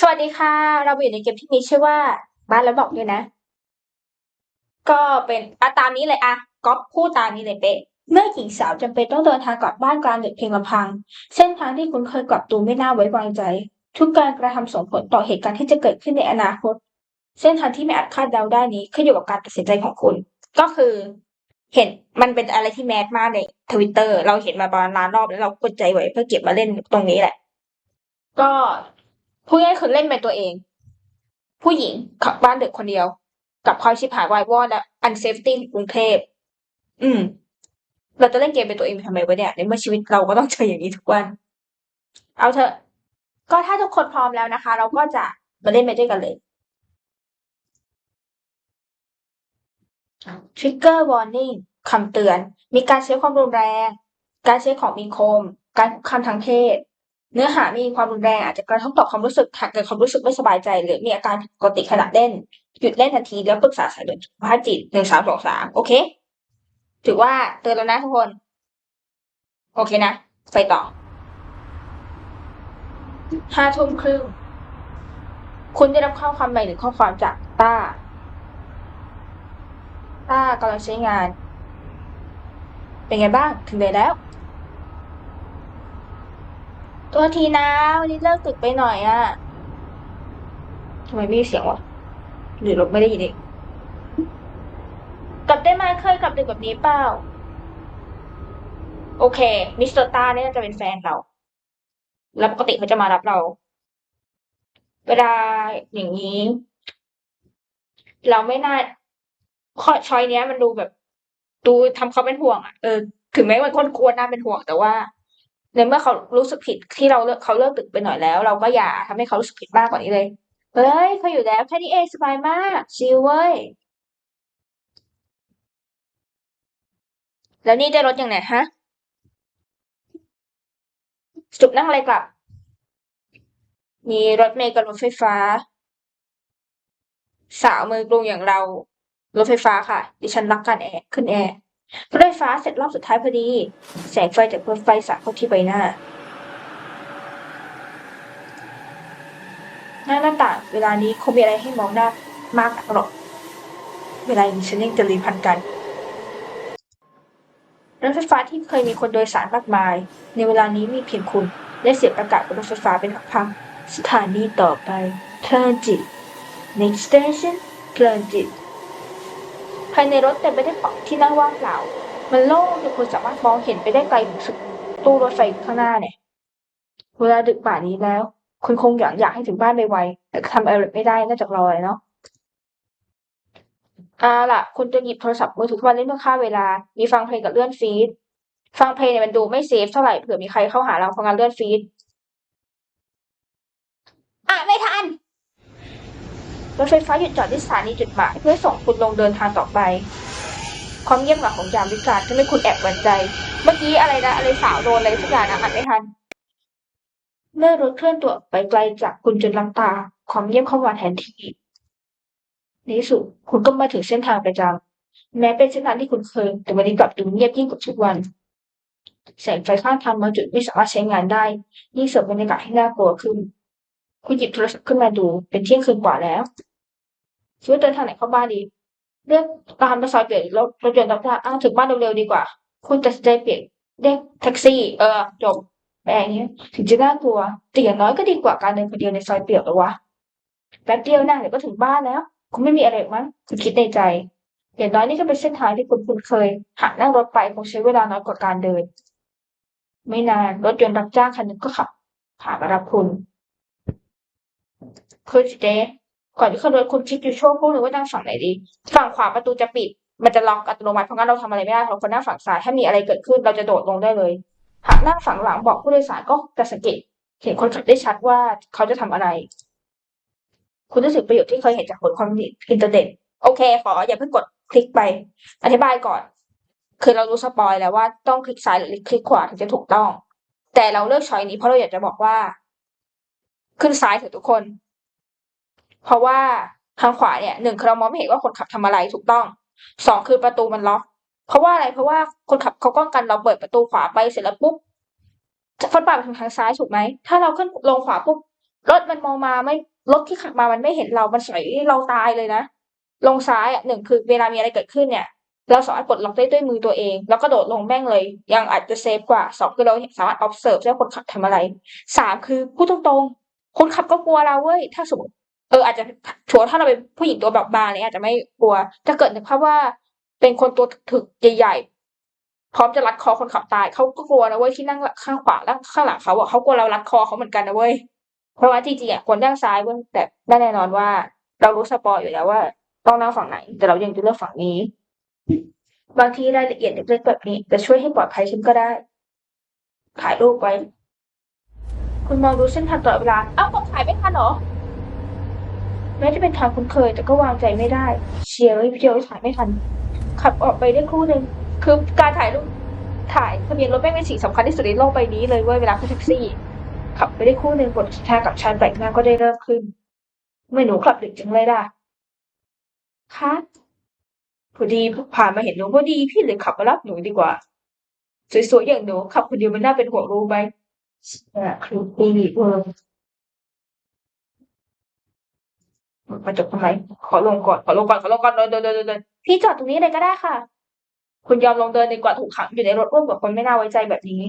สวัสดีค่ะ เราอยู่ในเกมที่มีชื่อว่า บ้านแล้วบอกด้วยนะ ก็เป็นอะตามนี้เลยอะก๊อปพูดตามนี้เลยเป๊ะ เมื่อหญิงสาวจำเป็นต้องเดินทางกลับบ้านกลางดึกเพียงลำพัง เส้นทางที่คุ้นเคยกลับดูไม่น่าไว้วางใจ ทุกการกระทำส่งผลต่อเหตุการณ์ที่จะเกิดขึ้นในอนาคต เส้นทางที่ไม่อาจคาดเดาได้นี้ขึ้นอยู่กับการตัดสินใจของคุณ ก็คือ เห็นมันเป็นอะไรที่แมสมากในทวิตเตอร์เราเห็นมาประมาณล้านรอบแล้วเรากดใจไว้เพื่อเก็บมาเล่นตรงนี้แหละ ก็ พูดง่ายคือเล่นเป็นตัวเอง ผู้หญิงขับบ้านเด็กคนเดียว กับความชิบหายวายวอดและอันเซฟตี้กรุงเทพอืม เราจะเล่นเกมเป็นตัวเองไปทำไมวะเนี่ยในเมื่อชีวิตเราก็ต้องเจออย่างนี้ทุกวัน เอาเถอะ ก็ถ้าทุกคนพร้อมแล้วนะคะ เราก็จะมาเล่นไปด้วยกันเลย Trigger Warning คำเตือน มีการใช้ความรุนแรง การใช้ของมีคม การคุกคามทางเพศ เนื้อหามีความรุนแรงอาจจะกระทบต่อความรู้สึกหากเกิดความรู้สึกไม่สบายใจ หรือมีอาการผิดปกติขณะเล่น หยุดเล่นทันทีแล้วปรึกษาสายด่วนสุขภาพจิตหนึ่งสามสองสามโอเค ถือว่าเตือนแล้วนะทุกคน โอเคนะ ไปต่อห้าทุ่มครึ่ง คุณได้รับข้อความใหม่หรือข้อความจากต้า ต้ากำลังใช้งาน เป็นไงบ้าง ถึงไหนแล้ว ตัวทีนะ วันนี้เลิกตึกไปหน่อยอะทำไมไม่มีเสียงวะ หรือเราไม่ได้ยินเองกลับได้ไหมเคยกลับดึกแบบนี้เปล่า โอเค มิสเตอร์ต้าเนี่ยน่าจะเป็นแฟนเรา แล้วปกติเขาจะมารับเรา เวลาอย่างนี้ เราไม่น่าข้อช้อยเนี้ยมันดูแบบ ดูทำเขาเป็นห่วงอะเออ ถึงแม้ว่าคนควรน่าเป็นห่วงแต่ว่า ในเมื่อเขารู้สึกผิดที่เราเลิกเขาเลิกดึกไปหน่อยแล้ว เราก็อย่าทำให้เขารู้สึกผิดมากกว่านี้เลย เฮ้ยเขาอยู่แล้วแค่นี้เองสบายมากชิลเว้ย แล้วนี่ได้รถยังไงฮะจุบนั่งอะไรกลับ มีรถเมล์กับรถไฟฟ้า สาวมือกรุงอย่างเรา รถไฟฟ้าค่ะ ดิฉันรักการแอร์ขึ้นแอร์ รถไฟฟ้าเสร็จรอบสุดท้ายพอดี แสงไฟจากรถไฟสาดเข้าที่ใบหน้า หน้าหน้าต่างเวลานี้คงมีอะไรให้มองหน้ามากหรอกเวลานี้ฉันยังจะรีพันกันรถไฟฟ้าที่เคยมีคนโดยสารมากมาย ในเวลานี้มีเพียงคุณและเสียประกาศบนรถไฟฟ้าเป็นพักสถานีต่อไปเพลินจิต next station เพลินจิต ภายในรถเต็มไปด้วยเบาะที่นั่งว่างเปล่า มันโล่งจนคุณสามารถมองเห็นไปได้ไกลถึงสุดตู้รถไฟข้างหน้าเนี่ย เวลาดึกป่านนี้แล้ว คุณคงอยากอยากให้ถึงบ้านไวๆแต่ทำอะไรไม่ได้นอกจากรอเลยเนาะอ่าล่ะ คุณจะหยิบโทรศัพท์มือถือมาเล่นเพื่อฆ่าเวลา มีฟังเพลงกับเลื่อนฟีด ฟังเพลงเนี่ยมันดูไม่เซฟเท่าไหร่เผื่อมีใครเข้าหาเราเพราะงั้นเลื่อนฟีด อะ ไม่ทัน รถไฟฟ้าหยุดจอดที่สถานีจุดหมายเพื่อส่งคุณลงเดินทางต่อไป ความเงียบเหงาของยามวิกาลทำให้คุณแอบหวั่นใจ เมื่อกี้อะไรนะอะไรสาวโดนอะไรสักอย่างนะอ่านไม่ทัน เมื่อรถเคลื่อนตัวไปไกลจากคุณจนลับตา ความเงียบเข้ามาแทนที่ในที่สุดคุณก็มาถึงเส้นทางประจำแม้เป็นเส้นทางที่คุณเคย แต่วันนี้กลับดูเงียบยิ่งกว่าทุกวันแสงไฟข้างทางบางจุดไม่สามารถใช้งานได้ ยิ่งเสริมบรรยากาศให้น่ากลัวขึ้น คุณหยิบโทรศัพท์ขึ้นมาดู เป็นเที่ยงคืนกว่าแล้ว คิดว่าเดินทางไหนเข้าบ้านดี เลือกตามไปซอยเปลี่ยนรถรถยนต์รับจ้างอ้าวถึงบ้านเร็วๆดีกว่า คุณตัดสินใจเปลี่ยนเรียกแท็กซี่ เออจบแบบนี้ถึงจะน่ากลัวแต่อย่างน้อยก็ดีกว่าการเดินคนเดียวในซอยเปลี่ยวหรอวะแป๊บเดียวนะเดี๋ยวก็ถึงบ้านแล้วคงไม่มีอะไรหรอกมั้งคุณคิดในใจอย่างน้อยนี่ก็เป็นเส้นทางที่คุณคุ้นเคย หากนั่งรถไปคงใช้เวลาน้อยกว่าการเดิน ไม่นานรถยนต์รับจ้างคันนึงก็ขับผ่านมารับคุณคือเจ๊ ก่อนที่ขึ้นรถคุณคิดอยู่ช่วงพวกหนึ่งว่านั่งฝั่งไหนดี ฝั่งขวาประตูจะปิด มันจะล็อกอัตโนมัติเพราะงั้นเราทำอะไรไม่ได้เราคนนั่งฝั่งซ้ายถ้ามีอะไรเกิดขึ้นเราจะโดดลงได้เลย หากนั่งฝั่งหลังบอกผู้โดยสารก็จะสังเกตเห็นคนขับได้ชัดว่าเขาจะทำอะไร คุณรู้สึกประโยชน์ที่เคยเห็นจากผลความอินเทอร์เน็ต โอเค ขออย่าเพิ่งกดคลิกไป อธิบายก่อน คือเรารู้สปอยแล้วว่าต้องคลิกซ้ายหรือคลิกขวาถึงจะถูกต้อง แต่เราเลือกช้อยนี้เพราะเราอยากจะบอกว่า ขึ้นซ้ายเถอะทุกคน เพราะว่าทางขวาเนี่ยหนึ่งคือเรามองไม่เห็นว่าคนขับทำอะไรถูกต้องสองคือประตูมันล็อก เพราะว่าอะไรเพราะว่าคนขับเขาก้องกันเราเปิดประตูขวาไปเสร็จแล้วปุ๊บฟุตบาทไปทางทางซ้ายถูกไหมถ้าเราขึ้นลงขวาปุ๊บรถมันมองมาไม่รถที่ขับมามันไม่เห็นเรา มันสอยเราตายเลยนะลงซ้ายอะหนึ่งคือเวลามีอะไรเกิดขึ้นเนี่ย เราสามารถปลดล็อกได้ด้วยมือตัวเอง แล้วก็โดดลงแม่งเลย ยังอาจจะเซฟกว่าสองคือเราสามารถ observe ได้ว่าคนขับทำอะไรสามคือพูดตรงๆคนขับก็กลัวเราเว้ยถ้าสมมติ เอออาจจะชัวถ้าเราเป็นผู้หญิงตัวแบบบางเนี่ยอาจจะไม่กลัว ถ้าเกิดนึกภาพว่าเป็นคนตัวถึกใหญ่ๆ พร้อมจะรัดคอคนขับตายเขาก็กลัวนะเว้ยที่นั่งข้างขวาแล้วข้างหลังเขาอะเขากลัวเรารัดคอเขาเหมือนกันนะเว้ยเพราะว่าจริงๆอะคนนั่งซ้ายเว้ยแต่แน่นอนว่า เรารู้สปอยอยู่แล้วว่าต้องนั่งฝั่งไหน แต่เรายังจะเลือกฝั่งนี้ บางทีรายละเอียดเล็กๆแบบนี้จะช่วยให้ปลอดภัยฉันก็ได้ถ่ายรูปไว้ คุณมองดูเส้นทางตลอดเวลา เอ้ากดถ่ายไม่ทันเหรอ แม้จะเป็นทางคุ้นเคยแต่ก็วางใจไม่ได้ เชียร์ไว้เชียร์ไว้ถ่ายไม่ทัน ขับออกไปได้ครู่หนึ่งคือการถ่ายรูปถ่ายทะเบียนรถแม่งเป็นสิ่งสำคัญที่สุดในโลกใบนี้เลยเว้ยเวลาขึ้นแท็กซี่ ขับไปได้ครู่หนึ่งบทสนทนากับชานแปลกหน้าก็ได้เริ่มขึ้นไม่หนูขับดึกจังเลยล่ะคะพอดีผ่านมาเห็นหนูพอดีพี่เลยขับมารับหนูดีกว่า สวยๆอย่างหนูขับคนเดียวมันน่าเป็นห่วงรู้ไหมอะครูปีเวิร์ มมาจบทำไม ขอลงก่อน ขอลงก่อน ขอลงก่อนเดินเดินเดินเดินพี่จอดตรงนี้เลยก็ได้ค่ะ คุณยอมลงเดินดีกว่าถูกขังอยู่ในรถร่วมกับคนไม่น่าไว้ใจแบบนี้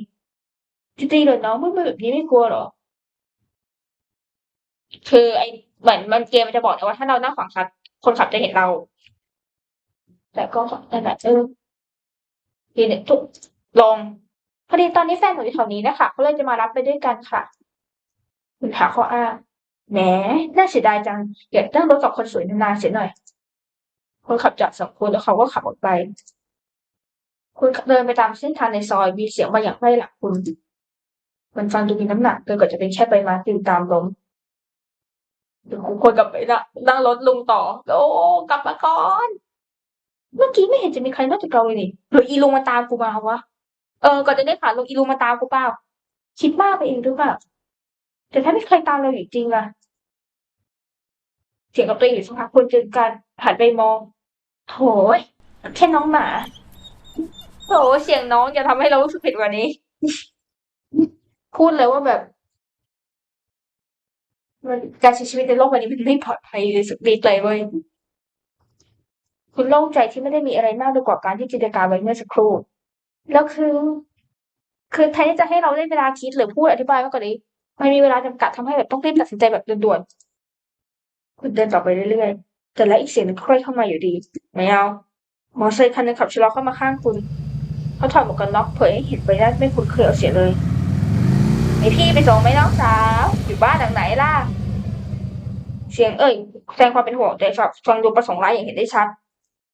จริงๆเลยน้องไม่แบบนี้ไม่กลัวหรอ คือไอเหมือนมันเกมมันจะบอกนะว่าถ้าเรานั่งขวางคันคนขับจะเห็นเรา แต่ก็นั่นแหละเออทีนี้ทุกลงพอดีตอนนี้แฟนหนูอยู่แถวนี้นะคะเขาเลยจะมารับไปด้วยกันค่ะ คุณหาข้ออ้าง แหมน่าเสียดายจังอยากนั่งรถกับคนสวยนานๆเสียหน่อย คนขับจากสองคนแล้วเขาก็ขับออกไป คุณเดินไปตามเส้นทางในซอยมีเสียงบางอย่างไล่หลังคุณมันฟังดูมีน้ำหนักเกินกว่าจะเป็นแค่ใบไม้ปลิวตามลมเดี๋ยวคุณควรกลับไปนะนั่งรถลุงต่อ โอ้กลับมาก่อน เมื่อกี้ไม่เห็นจะมีใครนอกจากเราเลยนี่หรืออีลุงมาตามกูมาวะเออก่อนจะได้ผ่านลงอีลุงมาตามกูเปล่าคิดมากไปเองหรือเปล่าแต่ถ้าไม่เคยตามเราอยู่จริงล่ะ เสียงกับตัวเองอยู่สักพักคุณจึงการหันไปมองโถยแค่น้องหมาโถเสียงน้องจะทำให้เรารู้สึกผิดกว่านี้ พูดเลยว่าแบบ มันการใช้ชีวิตในโลกใบนี้มันไม่ปลอดภัยเลยสักนิดเลยเว้ยคุณโล่งใจที่ไม่ได้มีอะไรมากไปกว่าการที่จินตนาการไว้เมื่อสักครู่ แล้วคือ คือแทนที่จะให้เราได้เวลาคิดหรือพูดอธิบายมากกว่านี้ มันมีเวลาจำกัดทำให้แบบต้องรีบตัดสินใจแบบด่วน คุณเดินต่อไปเรื่อยๆ แต่แล้วอีกเสียงหนึงค่อยเข้ามาอยู่ดี ไม่เอา มอเตอร์ไซคันนึงขับชะลอเข้ามาข้างคุณ เขาถอดหมวกกันน็อกเผยให้เห็นใบหน้าไม่คุ้นเคยเอาเสียเลยมีพี่ไปส่งไหมน้องสาว อยู่บ้านหลังไหนล่ะ เสียงเอ่ยแสดงความเป็นห่วงแต่ฟังฟังดูประสงค์ร้ายอย่างเห็นได้ชัด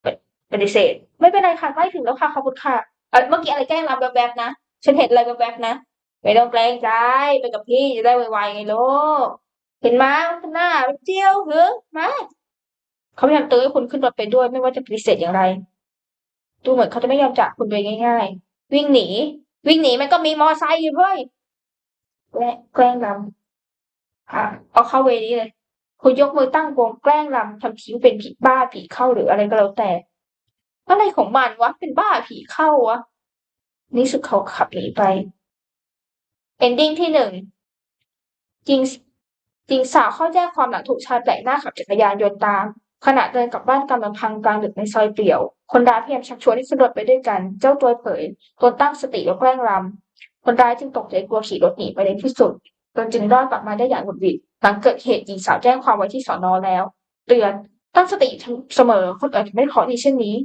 ปฏิปฏิเสธ ไม่เป็นไรค่ะใกล้ถึงแล้วค่ะขอบคุณค่ะเออเมื่อกี้อะไรแกล้งรับแวบๆนะ ฉันเห็นอะไรแวบๆนะ ไม่ต้องเกรงใจไปกับพี่จะได้ไวๆไงลูก เห็นมาหน้าไปเที่ยวเหรอมาเขาพยายามเตือนให้คุณขึ้นรถไปด้วย ไม่ว่าจะปฏิเสธอย่างไร ดูเหมือนเขาจะไม่ยอมจากคุณไปง่าย ๆ วิ่งหนี วิ่งหนีมันก็มีมอไซค์อยู่เว้ยแกล้งแกล้งรำเอาเข้าเวรนี้เลย คุณยกมือตั้งวงแกล้งรำทำทีว่าเป็นผีบ้าผีเข้าหรืออะไรก็แล้วแต่อะไรของมันวะ เป็นบ้าผีเข้าวะนี่สุดเขาขับหนีไป ending ที่หนึ่งจริง จริงสาวเข้าแจ้งความหลังถูกชายแปลกหน้าขับจักรยานยนต์ตาม ขณะเดินกลับบ้านกำลังพังกลางดึกในซอยเปลี่ยว คนร้ายพยายามชักชวนให้ขึ้นรถไปด้วยกัน เจ้าตัวเผยตนตั้งสติแล้วแกล้งรำคนร้ายจึงตกใจกลัวขี่รถหนีไปในที่สุดตนจึงรอดกลับมาได้อย่างหวุดหวิดหลังเกิดเหตุหญิงสาวแจ้งความไว้ที่สอนอแล้ว เตือนตั้งสติเสมอคนอื่นจะไม่ขอดีเช่นนี้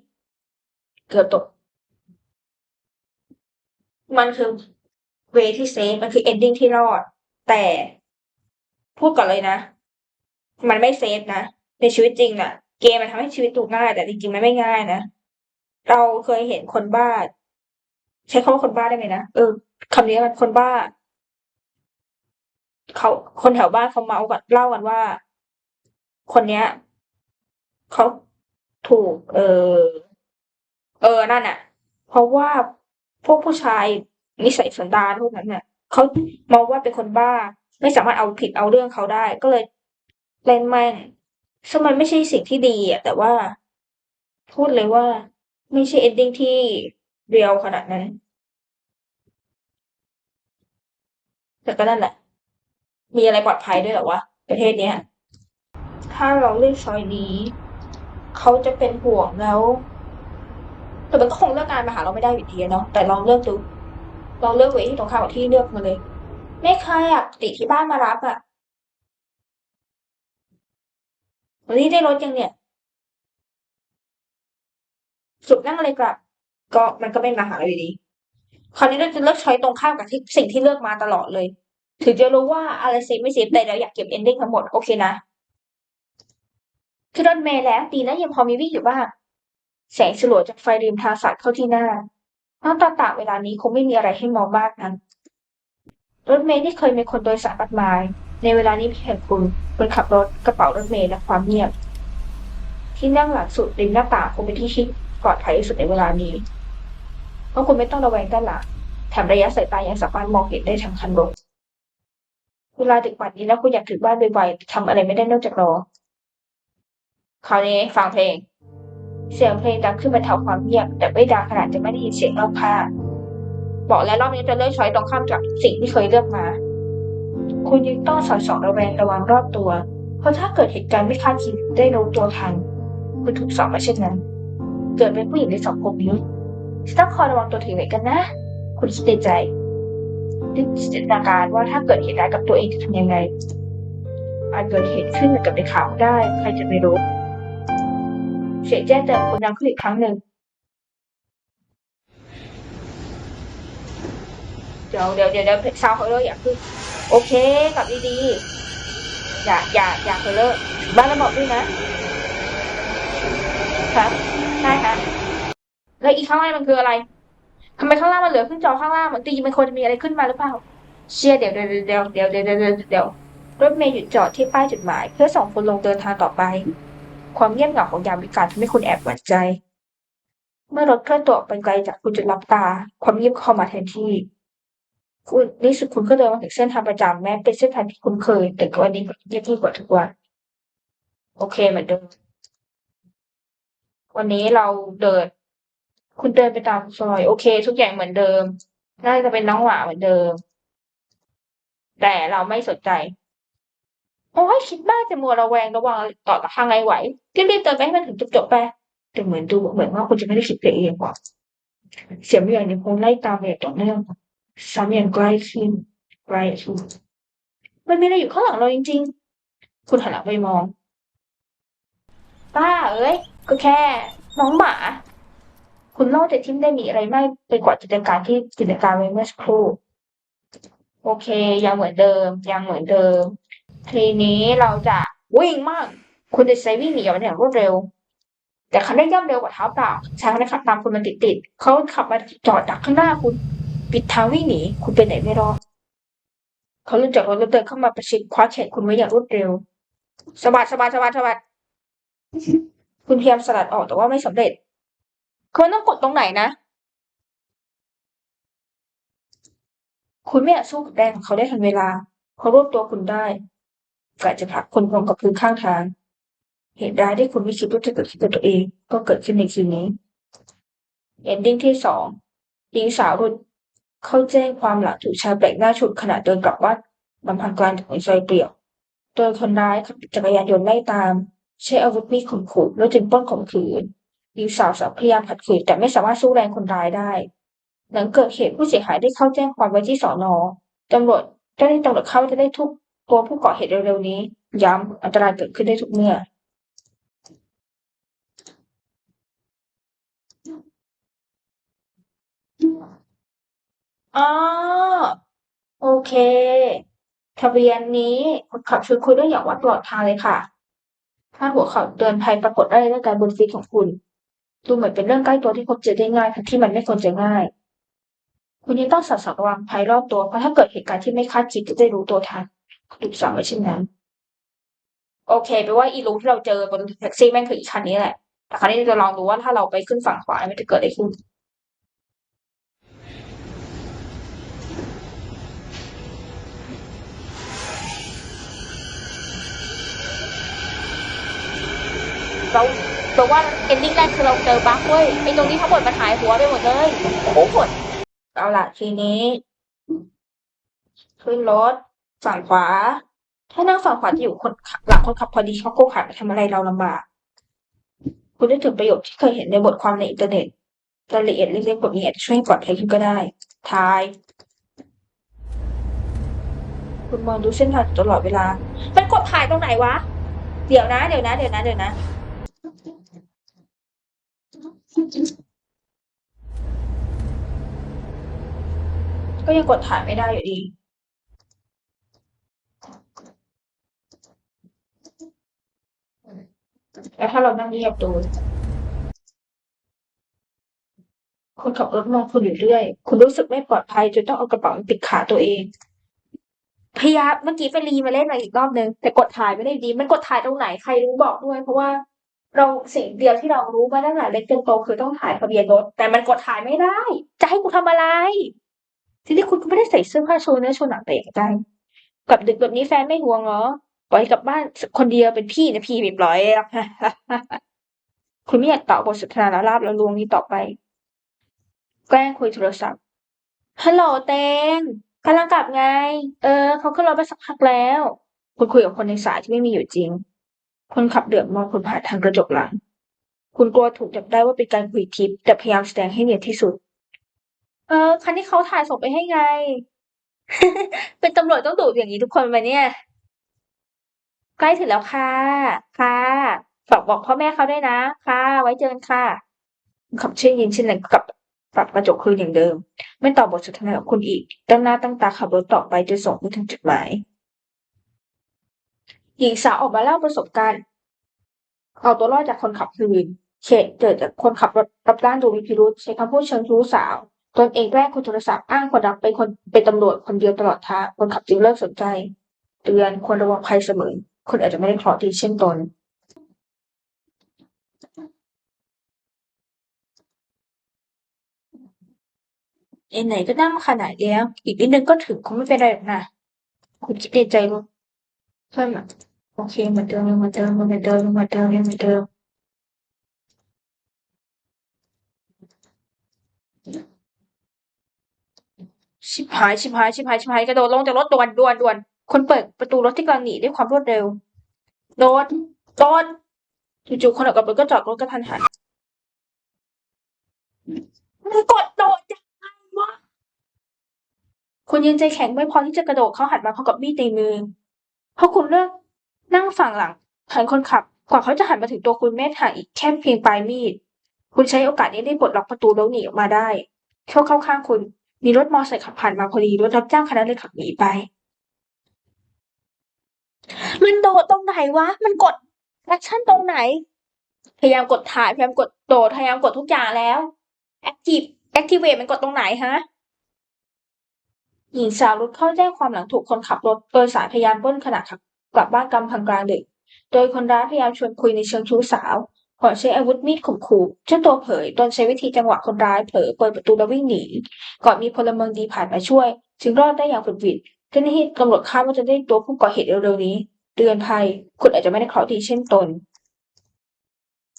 เกือบตก มันคือเวที่เซฟมันคือ ending ที่รอด แต่ พูดก่อนเลยนะ มันไม่เซฟนะในชีวิตจริงอะเกมมันทำให้ชีวิตดูง่าย แต่จริงๆมันไม่ง่ายนะเราเคยเห็นคนบ้า ใช้คำว่าคนบ้าได้ไหมนะเออคำนี้มันคนบ้าเขาคนแถวบ้านเขาเมากันเล่ากันว่า คนเนี้ยเขาถูก เออเออนั่นน่ะเพราะว่าพวกผู้ชายนิสัยสันดานพวกนั้นเนี่ยเขามองว่าเป็นคนบ้า ไม่สามารถเอาผิดเอาเรื่องเขาได้ ก็เลยเล่นแม่งซึ่งมันไม่ใช่สิ่งที่ดีอะแต่ว่าพูดเลยว่าไม่ใช่ ending ที่เรียวขนาดนั้น แต่ก็นั่นแหละ มีอะไรปลอดภัยด้วยหรอวะ ประเทศเนี้ย ถ้าเราเลือกซอยนี้ เขาจะเป็นห่วงแล้ว แต่มันก็คงเลือกงานมาหาเราไม่ได้อยู่ดีเนาะแต่ลองเลือกดูลองเลือกเวที่ตรงข้ามกับที่เลือกมาเลย ไม่เคยอะปกติที่บ้านมารับอะวันนี้ได้รถยังเนี่ย สุดนั่งอะไรกลับ ก็มันก็ไม่มาหาเราอยู่ดี คราวนี้เราจะเลือกช้อยตรงข้ามกับที่สิ่งที่เลือกมาตลอดเลย ถึงจะรู้ว่าอะไรเซฟไม่เซฟแต่เราอยากเก็บเอนดิ้งทั้งหมด โอเคนะคือรถเมล์แล้วดีนะยังพอมีวิ่งอยู่บ้างแสงสลัวจากไฟริมทางสาดเข้าที่หน้าหน้าตาตาเวลานี้คงไม่มีอะไรให้มองมากนั้น รถเมล์ที่เคยมีคนโดยสารมากมาย ในเวลานี้เพียงคุณคนขับรถกระเป๋ารถเมล์และความเงียบ ที่นั่งหลังสุดริมหน้าต่างคงเป็นที่ที่ปลอดภัยที่สุดในเวลานี้ เพราะคุณไม่ต้องระแวงด้านหลังแถมระยะสายตายังสามารถมองเห็นได้ทั้งคันรถเวลาดึกป่านนี้แล้วคุณอยากถึงบ้านไวๆทำอะไรไม่ได้นอกจากรอคราวนี้ฟังเพลง เสียงเพลงดังขึ้นบรรเทาความเงียบ แต่ไม่ดังขนาดจะไม่ได้ยินเสียงรอบข้าง บอกแล้วรอบนี้จะเลือกช้อยตรงข้ามจากสิ่งที่เคยเลือกมา คุณยังต้องสอดส่องระแวงระวังรอบตัว เพราะถ้าเกิดเหตุการณ์ไม่คาดคิดได้รู้ตัวทัน คุณถูกสอบมาเช่นนั้น เกิดเป็นผู้หญิงในสังคมนี้ต้องคอยระวังตัวถึงไหนกันนะ คุณคิดในใจนึกจินตนาการว่าถ้าเกิดเหตุร้ายกับตัวเองจะทำยังไง อาจเกิดเหตุขึ้นเหมือนกับในข่าวได้ ใครจะไม่รู้ เสียงแจ้งเตือนคุณดังขึ้นอีกครั้งหนึ่ง เดี๋ยวเดี๋ยวเดี๋ยวเซาเฮอเลอร์อยากขึ้นโอเคกับดีๆอย่าอย่าอย่าเฮอเลอร์บ้านระบบด้วยนะค่ะบใช่ค่ะแล้วอีข้างล่างมันคืออะไรทำไมข้างล่างมันเหลือขึ้นจอข้างล่างมันตีมันควรจะมีอะไรขึ้นมาหรือเปล่า เชียเดี๋ยวเดี๋ยวเดี๋ยวเดี๋ยวเดี๋ยวเดี๋ยวเดี๋ยวรถเมย์หยุดจอดที่ป้ายจุดหมาย เพื่อส่งคนลงเดินทางต่อไป ความเงียบเหงาของยามวิกาลทำให้คุณแอบหวั่นใจ เมื่อรถเคลื่อนตัวไปไกลจากคุณจุดรับตา ความเงียบเข้ามาแทนที่ คุณนที่สุดคุณก็เดินมาถึงเส้นทางประจำแม้เป็นเส้นทางที่คุ้นเคย แต่ก็วันนี้เงียบยิ่งกว่าทุกวัน โอเคเหมือนเดิมวันนี้เราเดิน คุณเดินไปตามซอยโอเค ทุกอย่างเหมือนเดิมน่าจะเป็นน้องหมาเหมือนเดิม แต่เราไม่สนใจโอ้ยคิดมากจะมัวระแวงระวังต่อทางไงไหวรีบๆเดินไปให้มันถึงจบๆไปแต่เหมือนดูเหมือนว่าคุณจะไม่ได้คิดไปเองว่ะเสียงวิญญาณยังคงไล่ตามอย่างต่อเนื่อง ซ้ำอย่างใกล้ขึ้นใกล้ขึ้นมันมีอะไรอยู่ข้างหลังเราจริง ๆ คุณหันหลังไปมอง ป้าเอ้ย ก็แค่ น้องหมา คุณเล่าแต่ที่ไม่ได้มีอะไรไมากไปกว่าจินตนาการที่จินตนาการไว้เมื่อสักครู่ โอเค ยังเหมือนเดิม ยังเหมือนเดิม ทีนี้เราจะวิ่งมาก คุณจะใช้วิ่งหนีอย่างอย่างรวดเร็ว แต่คันเร่งย่อมเร็วกว่าเท้าเปล่าช้างนะครับตามคุณมันติดติดๆเขาขับมาจอดดักข้างหน้าคุณ ปิดทางวิ่งหนี คุณไปไหนไม่รอดเขาลงจากรถแล้วเดินเข้ามาประชิดคว้าแขนคุณไว้อย่างรวดเร็วสะบัดสะบัดสะบัดสะบัดคุณพยายามสลัดออกแต่ว่าไม่สำเร็จคุณต้องกดตรงไหนนะ คุณไม่อาจสู้กับแรงของเขาได้ทันเวลาเขารวบตัวคุณได้กะจะผลักคุณลงกับพื้นข้างทาง เหตุร้ายที่คุณไม่คิดว่าจะเกิดขึ้นกับตัวเอง ก็เกิดขึ้นในคืนนี้ เอนดิ้งที่สองหญิงสาวรุ่น เข้าแจ้งความหลังถูกชายแปลกหน้าฉุดขณะเดินกลับวัดลำพังกลางถนนซอยเปลี่ยว โดยคนร้ายขับจักรยานยนต์ไล่ตาม ใช้อาวุธมีดข่มขู่แล้วจึงปล้นข่มขืนหญิงสาวสาวพยายามขัดขืนแต่ไม่สามารถสู้แรงคนร้ายได้ หลังเกิดเหตุผู้เสียหายได้เข้าแจ้งความไว้ที่สอนอตำรวจเจ้าหน้าที่ตำรวจเข้าจะได้ทุกตัวผู้ก่อเหตุเร็วๆนี้ ย้ำอันตรายเกิดขึ้นได้ทุกเมื่อ อ๋อ โอเค ทะเบียนนี้คนขับช่วยคุยได้อย่างวัดปลอดทางเลยค่ะถ้าหัวข่าวเตือนภัยปรากฏได้ในการบนฟีดของคุณ ดูเหมือนเป็นเรื่องใกล้ตัวที่พบเจอได้ง่ายทั้งที่มันไม่ควรจะง่าย คุณยังต้องสอดส่องระวังภัยรอบตัวเพราะถ้าเกิดเหตุการณ์ที่ไม่คาดคิดจะได้รู้ตัวทันถูกสั่งไว้เช่นนั้น โอเคแปลว่าอีลุงที่เราเจอบนแท็กซี่แม่งคืออีคันนี้แหละ แต่คราวนี้เราจะลองดูว่าถ้าเราไปขึ้นฝั่งขวามันจะเกิดอะไรขึ้น เราแต่ว่าเอนดิ้งแรกคือเราเจอบั๊กเว้ยไอ้ตรงนี้ทั้งหมดมันหายหัวไปหมดเลยโอ้โหหมดเอาล่ะทีนี้ ขึ้นรถฝั่งขวา ถ้านั่งฝั่งขวาจะอยู่คนหลังคนขับพอดีเขาโกขับมาทำอะไรเราลำบากคุณนึกถึงประโยคที่เคยเห็นในบทความในอินเทอร์เน็ตรายละเอียดเล็กๆแบบนี้อาจจะช่วยให้ปลอดภัยขึ้นก็ได้ทาย คุณมองดูเส้นทางตลอดเวลามันกดถ่ายตรงไหนวะ เดี๋ยวนะ เดี๋ยวนะ เดี๋ยวนะ เดี๋ยวนะ ก็ยังกดถ่ายไม่ได้อยู่ดี แล้วถ้าเรานั่งเงียบดูคนขับรถมองคุณอยู่เรื่อย คุณรู้สึกไม่ปลอดภัยจนต้องเอากระเป๋าปิดขาตัวเอง พยายามเมื่อกี้ไปรีมาเล่นมาอีกรอบนึง แต่กดถ่ายไม่ได้ดี มันกดถ่ายตรงไหนใครรู้บอกด้วย เพราะว่าเราสิ่งเดียวที่เรารู้มาตั้งแต่เล็กจนโตคือต้องถ่ายทะเบียนรถ แต่มันกดถ่ายไม่ได้ จะให้กูทำอะไร ทีนี้คุณก็ไม่ได้ใส่เสื้อผ้าโชว์เนื้อโชว์หนังแต่อย่างใดกลับดึกแบบนี้แฟนไม่ห่วงเหรอปล่อยกลับบ้านคนเดียวเป็นพี่นะพี่ไม่ปล่อยหรอกคุณไม่อยากตอบบทสนทนาแล้วลาบแล้วลวงนี้ต่อไป แกล้งคุยโทรศัพท์ฮัลโหลเตงกำลังกลับไง เออเขาขึ้นรถไปสักพักแล้ว คุณคุยกับคนในสายที่ไม่มีอยู่จริง คนขับเดือดมองคุณผ่านทางกระจกหลัง คุณกลัวถูกจับได้ว่าเป็นการคุยทิปแต่พยายามแสดงให้เนียนที่สุด เออ คันที่เขาถ่ายส่งไปให้ไง เป็นตำรวจต้องดุอย่างนี้ทุกคนไหมเนี่ย ใกล้ถึงแล้วค่ะ ค่ะ ฝากบอกพ่อแม่เขาด้วยนะ ค่ะ ไว้เจอกันค่ะขับเช่นยินเช่นนั้นกับปรับกระจกคืนอย่างเดิม ไม่ตอบบทสนทนากับคุณอีก ตั้งหน้าตั้งตาขับรถต่อไปจนส่งไปถึงจุดหมาย หญิงสาวออกมาเล่าประสบการณ์เอาตัวรอดจากคนขับคืนเขตเกิดจากคนขับรถรับด้านดูมีพิรุษใช้คำพูดเชิงชู้สาว ตนเองแรกคุยโทรศัพท์อ้างคนรับเป็นคนเป็นตำรวจคนเดียวตลอดทางคนขับจึงเลิกสนใจ เตือนควรระวังภัยเสมอ คนอาจจะไม่ได้เคราะห์ดีเช่นตนไหนก็นั่งมาขนาดแล้ว อีกนิดนึงก็ถึงคงไม่เป็นไรหรอกนะคุณคิดในใจว่าเพื่อนแบบโอเคเหมือนเดิมเหมือนเดิมเหมือนเดิมเหมือนเดิมเหมือนเดิม ชิบหายชิบหายชิบหายชิบหายกระโดดลงจากรถด่วนด่วนด่วน คนเปิดประตูรถที่กำลังหนีด้วยความรวดเร็วโดดโดดจู่ๆคนขับรถก็จอดรถกระทันหันมันกดโดดยังไงวะคุณยืนใจแข็งไม่พอที่จะกระโดดเขาหันมาพร้อมกับมีดในมือเพราะคุณเลือกนั่งฝั่งหลังหันคนขับ กว่าเขาจะหันมาถึงตัวคุณแม่ห่างอีกแค่เพียงปลายมีด คุณใช้โอกาสนี้ได้ปลดล็อกประตูแล้วหนีออกมาได้เข้าเข้าข้างคุณ มีรถมอเตอร์ไซค์ขับผ่านมาพอดีรถรับจ้างคันนั้นเลยขับหนีไป มันโดดตรงไหนวะ มันกดแอคชั่นตรงไหน พยายามกดถ่ายพยายามกดโดดพยายามกดทุกอย่างแล้ว active activate มันกดตรงไหนฮะหญิงสาวรถเข้าแจ้งความหลังถูกคนขับรถโดยสารพยายามป้นขณะขับกลับบ้านกำพังกลางดึก โดยคนร้ายพยายามชวนคุยในเชิงชู้สาว ก่อนใช้อาวุธมีดข่มขู่เจ้าตัวเผยตนใช้วิธีจังหวะคนร้ายเผลอเปิดประตูแล้ววิ่งหนี ก่อนมีพลเมืองดีผ่านมาช่วย จึงรอดได้อย่างผุดหวิดเจ้าหน้าที่ตำรวจคาดว่าจะได้ตัวผู้ก่อเหตุเร็วๆนี้ เตือนภัย คุณอาจจะไม่ได้เคราะห์ดีเช่นตน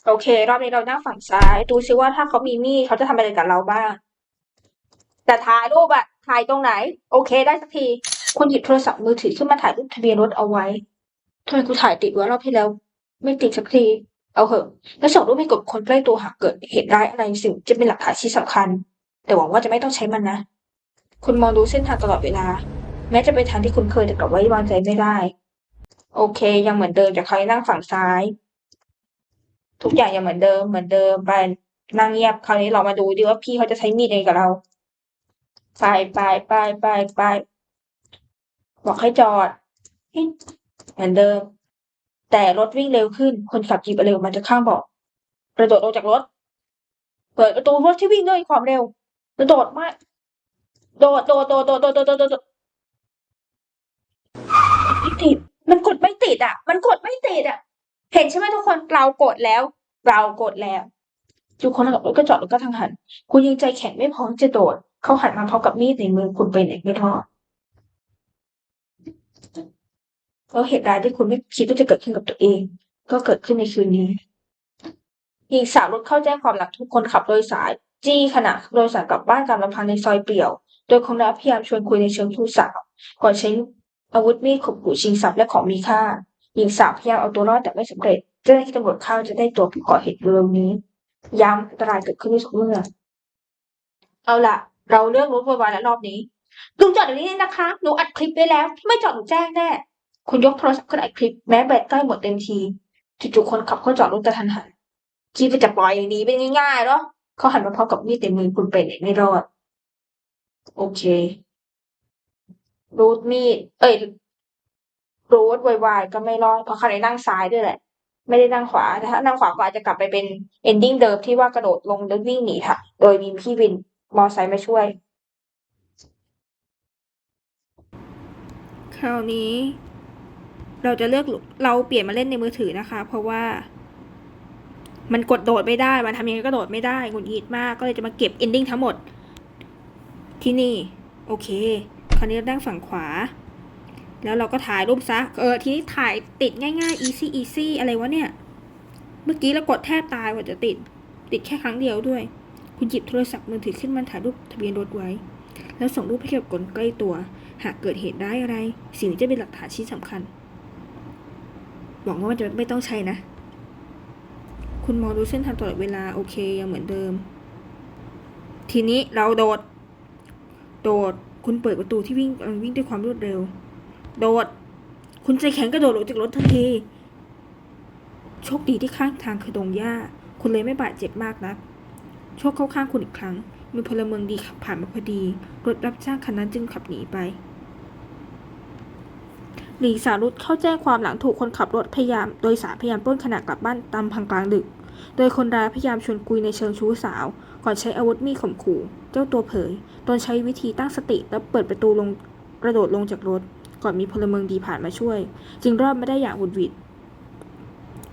โอเค รอบนี้เรานั่งฝั่งซ้าย ดูซิว่าถ้าเขามีมีดเขาจะทำอะไรกับเราบ้าง แต่ถ่ายรูปอะถ่ายตรงไหน โอเค ได้สักที คุณหยิบโทรศัพท์มือถือขึ้นมาถ่ายรูปทะเบียนรถเอาไว้ทำไมกูถ่ายติดวะรอบที่แล้ว ไม่ติดสักที เอาเหอะแล้วส่งรูปให้กับคนใกล้ตัวหากเกิดเหตุร้ายอะไรสิ่งจะเป็นหลักฐานที่สำคัญ แต่หวังว่าจะไม่ต้องใช้มันนะ คุณมองดูเส้นทางตลอดเวลา แม้จะเป็นทางที่คุณเคยแต่กลับไว้วางใจไม่ได้ โอเค ยังเหมือนเดิมจากใครนั่งฝั่งซ้าย ทุกอย่างยังเหมือนเดิม เหมือนเดิมไปนั่งเงียบคราวนี้เรามาดูดีว่าพี่เขาจะใช้มีดยังไงกับเราไปไปไปไปไปบอกให้จอดเหมือนเดิม แต่รถวิ่งเร็วขึ้น คนขับจีบเร็วมันจะข้ามเบาะกระโดดลงจากรถ เปิดประตูรถที่วิ่งด้วยความเร็วกระโดดมากโดดโดดโดดโดดโดดโดดติด มันกดไม่ติดอะ มันกดไม่ติดอะ เห็นใช่ไหมทุกคนเรากดแล้ว เรากดแล้วทุกคนขับรถก็จอดรถก็ทางหัน คุณยังใจแข็งไม่พอจะโดด เขาหันมาพร้อมกับมีดในมือคุณไปไหนไม่รอด แล้วเหตุร้ายที่คุณไม่คิดว่าจะเกิดขึ้นกับตัวเอง ก็เกิดขึ้นในคืนนี้หญิงสาวรถเข้าแจ้งความหลักทุกคนขับโดยสาย จี้ขณะโดยสารกลับบ้านกลางลำพังในซอยเปลี่ยว โดยคนร้ายพยายามชวนคุยในเชิงชู้สาวก่อนใช้อาวุธมีดข่มขู่ชิงทรัพย์และของมีค่า หญิงสาวพยายามเอาตัวรอดแต่ไม่สำเร็จ เจ้าหน้าที่ตำรวจคาดว่าจะได้ตัวผู้ก่อเหตุเร็วนี้ ย้ำอันตรายเกิดขึ้นทุกเมื่อ เอาละเราเลือกรถวายแล้วรอบนี้ลุงจอดเดี๋ยวนี้นะคะ หนูอัดคลิปไว้แล้ว ไม่จอดหนูแจ้งแน่ คุณยกโทรศัพท์ขึ้นอัดคลิปแม้แบตใกล้หมดเต็มที จู่ๆคนขับเข้าจอดรถกระทันหันคิดว่าจะปล่อยอย่างนี้เป็นง่ายๆเหรอเขาหันมาพร้อมกับมีดเต็มมือคุณเป็นไม่รอด โอเค รูดมีด เอ้ยรูดวายๆก็ไม่รอดเพราะเขาได้นั่งซ้ายด้วยแหละ ไม่ได้นั่งขวาถ้านั่งขวาก็อาจจะกลับไปเป็นเอนดิ้งเดิมที่ว่ากระโดดลงแล้ววิ่งหนีค่ะ โดยมีพี่วินมอไซค์มาช่วย คราวนี้ เราจะเลือกเราเปลี่ยนมาเล่นในมือถือนะคะ เพราะว่ามันกดโดดไม่ได้ มันทำยังไงก็โดดไม่ได้หงุดหงิดมาก ก็เลยจะมาเก็บเอนดิ้งทั้งหมด ที่นี่ โอเค คราวนี้เรานั่งฝั่งขวา แล้วเราก็ถ่ายรูปซะ เออ ทีนี้ถ่ายติดง่ายๆ easy easy อะไรวะเนี่ย เมื่อกี้เรากดแทบตายกว่าจะติด ติดแค่ครั้งเดียวด้วย คุณหยิบโทรศัพท์มือถือขึ้นมาถ่ายรูปทะเบียนรถไว้ แล้วส่งรูปให้กับคนใกล้ตัว หากเกิดเหตุได้อะไร สิ่งนี้จะเป็นหลักฐานชิ้นสำคัญ หวังว่ามันจะไม่ต้องใช้นะ คุณมองดูเส้นทางตลอดเวลา โอเคยังเหมือนเดิม ทีนี้เราโดด โดด คุณเปิดประตูที่วิ่งวิ่งด้วยความรวดเร็ว โดด คุณใจแข็งกระโดดลงจากรถทันที โชคดีที่ข้างทางคือดงหญ้า คุณเลยไม่บาดเจ็บมากนัก โชคเข้าข้างคุณอีกครั้ง มีพลเมืองดีขับผ่านมาพอดี รถรับจ้างคันนั้นจึงขับหนีไป หลีสารุตเข้าแจ้งความหลังถูกคนขับรถพยายาม โดยสารพยายามปล้นขณะกลับบ้านตามพังกลางดึก โดยคนร้ายพยายามชวนคุยในเชิงชู้สาว ก่อนใช้อาวุธมีดข่มขู่ เจ้าตัวเผย ตนใช้วิธีตั้งสติและเปิดประตูลงกระโดดลงจากรถ ก่อนมีพลเมืองดีผ่านมาช่วย จึงรอดไม่ได้อย่างหวุดหวิด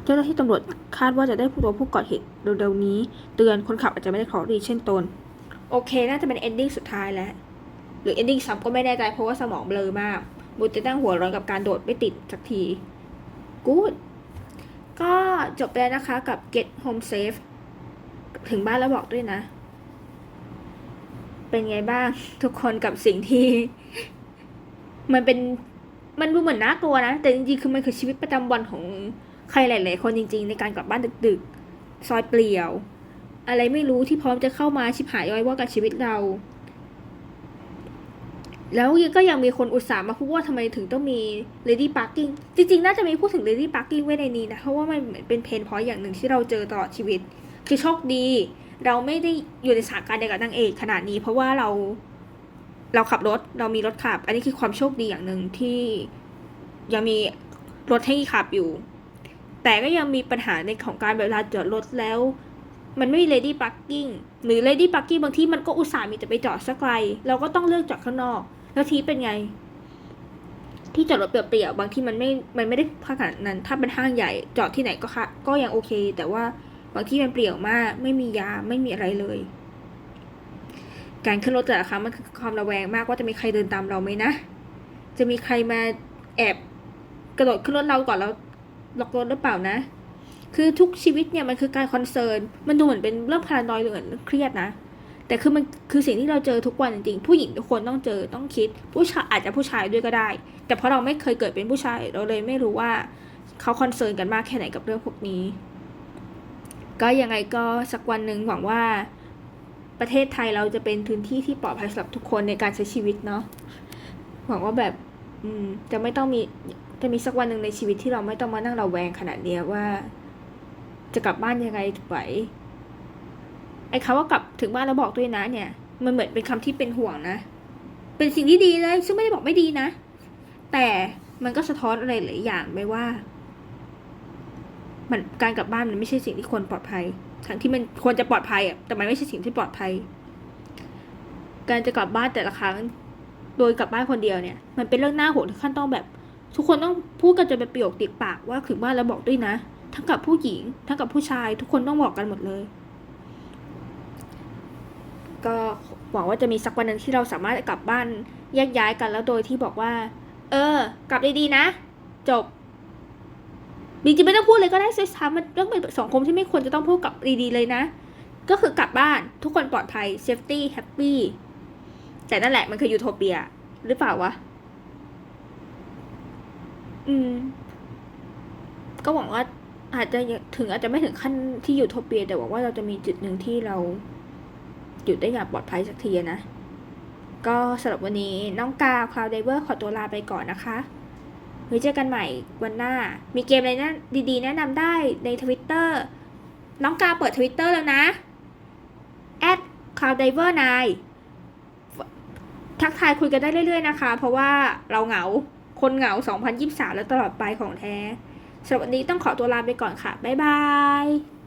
เจ้าหน้าที่ตำรวจคาดว่าจะได้ผู้ตัวผู้ก่อเหตุเร็วๆนี้ เตือนคนขับอาจจะไม่ได้เคราะห์ดีเช่นตน โอเค น่าจะเป็นเอนดิ้งสุดท้ายแล้ว หรือเอนดิ้งซ้ำก็ไม่แน่ใจเพราะว่าสมองเบลอมาก บุตรจะตั้งหัวร้อนกับการโดดไม่ติดสักทีกูดก็จบไปแล้วนะคะกับ Get Home Safe ถึงบ้านแล้วบอกด้วยนะ เป็นไงบ้างทุกคนกับสิ่งที่ มันเป็นมันดูเหมือนน่ากลัวนะ แต่จริงๆคือมันคือชีวิตประจำวันของใครหลายๆคนจริง ๆ ในการกลับบ้านดึกๆ ซอยเปลี่ยว อะไรไม่รู้ที่พร้อมจะเข้ามาชิบหายย้อยว่ากับชีวิตเรา แล้วยังก็ยังมีคนอุตส่าห์มาพูดว่าทำไมถึงต้องมี Lady Parking จริงๆ น่าจะมีพูดถึง Lady Parking ไว้ในนี้นะ เพราะว่ามันเหมือนเป็นเพนพอยต์อย่างหนึ่งที่เราเจอตลอดชีวิต คือโชคดี เราไม่ได้อยู่ในสถานการณ์เดียวกับนางเอกขนาดนี้ เพราะว่าเราเราขับรถเรามีรถขับ อันนี้คือความโชคดีอย่างหนึ่งที่ยังมีรถให้ขับอยู่ แต่ก็ยังมีปัญหาในของการเวลาจอดรถแล้ว มันไม่มี lady parking หรือ lady parking บางที่มันก็อุตส่าห์มีแต่ไปจอดสักไกล เราก็ต้องเลือกจอดข้างนอก แล้วทีเป็นไง ที่จอดรถเปลี่ยวๆบางที่มันไม่ มันไม่ได้ขนาดนั้น ถ้าเป็นห้างใหญ่จอดที่ไหนก็ค่ะก็ยังโอเค แต่ว่าบางที่มันเปลี่ยวมาก ไม่มียาไม่มีอะไรเลย การขึ้นรถแต่ละครั้งมันคือความระแวงมากว่าจะมีใครเดินตามเราไหมนะ จะมีใครมาแอบกระโดดขึ้นรถเราก่อนแล้วล็อกรถหรือเปล่านะ คือทุกชีวิตเนี่ยมันคือการคอนเซิร์น มันดูเหมือนเป็นเรื่องพารานอยหรือเหมือนเครียดนะ แต่คือมันคือสิ่งที่เราเจอทุกวันจริงๆผู้หญิงทุกคนต้องเจอต้องคิด ผู้ชายอาจจะผู้ชายด้วยก็ได้ แต่เพราะเราไม่เคยเกิดเป็นผู้ชายเราเลยไม่รู้ว่าเขาคอนเซิร์นกันมากแค่ไหนกับเรื่องพวกนี้ ก็ยังไงก็สักวันหนึ่งหวังว่าประเทศไทยเราจะเป็นพื้นที่ที่ปลอดภัยสำหรับทุกคนในการใช้ชีวิตเนาะหวังว่าแบบ อืม จะไม่ต้องมีจะมีสักวันหนึ่งในชีวิตที่เราไม่ต้องมานั่งระแวงขนาดเนี้ยว่า จะกลับบ้านยังไงไหว ไอ้คำว่ากลับถึงบ้านแล้วบอกด้วยนะเนี่ย มันเหมือนเป็นคำที่เป็นห่วงนะ เป็นสิ่งที่ดีเลย ซึ่งไม่ได้บอกไม่ดีนะ แต่มันก็สะท้อนอะไรหลายอย่างไปว่า มันการกลับบ้านมันไม่ใช่สิ่งที่ควรปลอดภัย ทั้งที่มันควรจะปลอดภัยอะ แต่มันไม่ใช่สิ่งที่ปลอดภัย การจะกลับบ้านแต่ละครั้ง โดยกลับบ้านคนเดียวเนี่ย มันเป็นเรื่องน่าโหดถึงขั้นต้องแบบ ทุกคนต้องพูดกันจนเป็นประโยคติดปากว่าถึงบ้านแล้วบอกด้วยนะ ทั้งกับผู้หญิง ทั้งกับผู้ชาย ทุกคนต้องบอกกันหมดเลย ก็หวังว่าจะมีสักวันหนึ่งที่เราสามารถกลับบ้านแยกย้ายกันแล้วโดยที่บอกว่า เออ กลับดีๆนะ จบจริงๆไม่ต้องพูดเลยก็ได้ซ้ำมันเรื่องเป็นสังคมที่ไม่ควรจะต้องพูดกับดีๆเลยนะ ก็คือกลับบ้านทุกคนปลอดภัยเซฟตี้แฮปปี้แต่นั่นแหละมันคือยูโทเปีย หรือเปล่าวะ อืม ก็หวังว่าอาจจะถึงอาจจะไม่ถึงขั้นที่ยูโทเปีย แต่หวังว่าเราจะมีจุดหนึ่งที่เรา อยู่ได้อย่างปลอดภัยสักทีนะ ก็สำหรับวันนี้น้องกาคลาวเดเวอร์ขอตัวลาไปก่อนนะคะไว้เจอกันใหม่วันหน้า มีเกมอะไรนะดีๆ แนะนำได้ในทวิตเตอร์น้องกาเปิดทวิตเตอร์แล้วนะ at clouddiver 9ทักทายคุยกันได้เรื่อยๆนะคะ เพราะว่าเราเหงา คนเหงา 2023 แล้วตลอดไปของแท้สำหรับวันนี้ต้องขอตัวลาไปก่อนค่ะ บ๊ายบาย